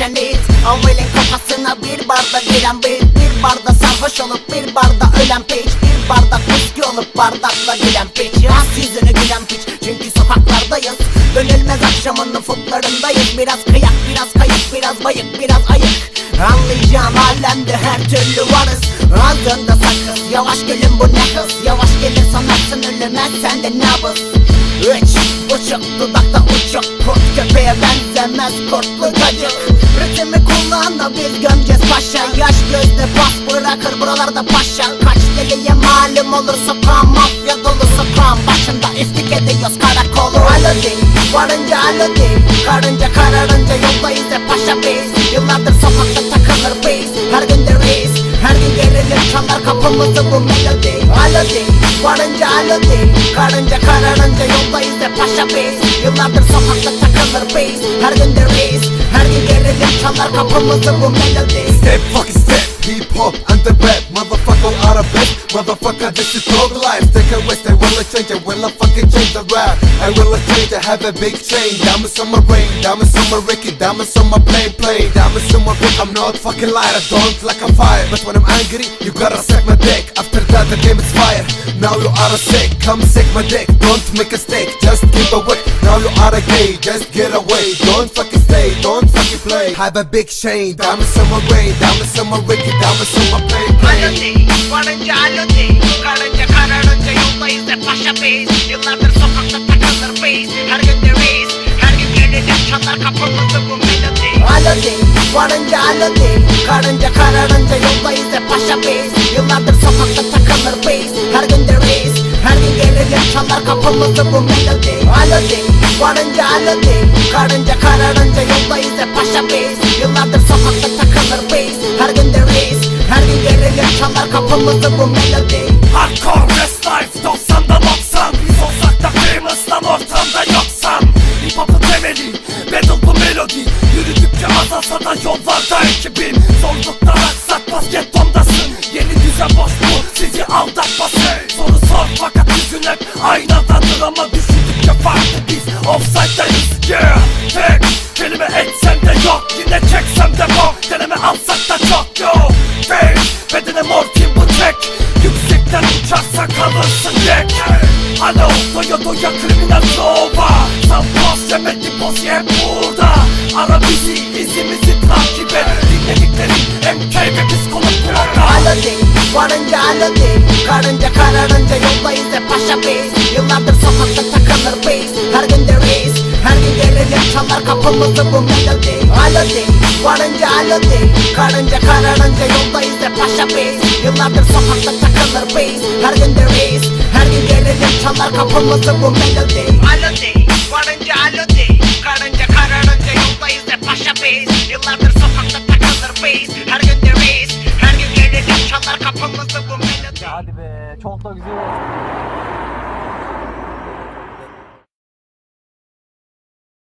it Avvelin kafasına bir barda giren beat Bir barda sarhoş olup bir barda ölen piç Bir bardak viski olup bardakla giren piç. Yaz yüzünü gülen piç çünkü sokaklardayız. Dönülmez akşamın ufuklarındayız. Biraz kıyak biraz kayıp biraz bayık biraz ayık. Anlayacağım alemde her türlü varız. Ağzında sakız Yavaş gülüm bu ne hız? Yavaş gelir sanarsın ölümez sen de nabız Üç buçuk dudakta uçuk Kurt köpeğe benzemez kurtlu gacık paşa. Yaş gözde bas bırakır buralarda paşa. Kaç deliye malum olur sokağım Mafya dolu sokağım başında iftik ediyoruz karakolu. Alo değil varınca alo değil Karınca kararınca yoldayız hep paşa biz. Yıllardır sokakta takılır biz. Her gün de reis her gün gerilir çalar kapımızı bu melodi. Alo değil varınca alo değil Karınca kararınca yoldayız hep paşa biz. Yıllardır sokakta takılır biz. Her gün de reis her gün gerilir kapımızı bu melodi Step fucking step, hip hop and the rap. Motherfucker out of bed, motherfucker this is dog life. Take a rest, I will change, I will fucking change the rap? I will change, I have a big chain. Diamonds on my ring, diamonds on my Ricky Diamonds on my plane, plane. Diamonds on my pick, I'm not fucking liar I don't like fire, but when I'm angry You gotta suck my dick, after that the game is fire. Now you are a sick, come sick my dick. Don't make a mistake, just keep away Now you are a gay, just get away. Don't fucking stay, don't fucking play. Have a big chain, diamonds on my ring Diamonds on my Ricky, diamonds on my plane, plane Alo değil, varınca alo değil Karınca kararınca yoldayız hep paşa biz Yıllardır sokakta takılır biz Her gün çalar kapımızı bu melodi. Değil, varınca alo değil Karınca kararınca yoldayız hep paşa biz. Yıllardır sokakta takılır biz. Her gün de reis, her gün gerilir çalar kapımızı bu melodi. Hardcore rest life 90'da 90 Biz olsak da famous'tan ortamda yoksan. Hip hop'un temeli battle bu melodi. Yürüdükçe azalsa da yollarda ekibim. Zorluklar aksak basketbomdasın aynadadır Ama düşündükçe farklı biz? Offside'dayız Yeah tek kelime etsem de yok. Yine çeksem de bok. Deneme alsak da çok yok. Fake bedene morfin bu tek? Yüksekten uçarsa kalırsın yek. Alo doya doya kriminal nova. Sam boss yemedi boss hep burada. Ara bizi izimizi takip et. Dinlediklerin MK ve psikolog burada Alo değil, varınca alo değil Karınca kararınca yoldayız hep paşa biz çalar kapımızı bu melodi Alo değil, varınca alo değil Karınca kararınca yoldayız hep paşa biz Yıllardır sokakta takılır biz Her gün de reis, her gün gerilir çalar kapımızı bu melodi Alo değil, varınca alo değil Karınca kararınca yoldayız hep paşa biz Yıllardır sokakta takılır biz Her gün de her gün gerilir çalar kapımızı bu melodi Hadi be çok da güzel.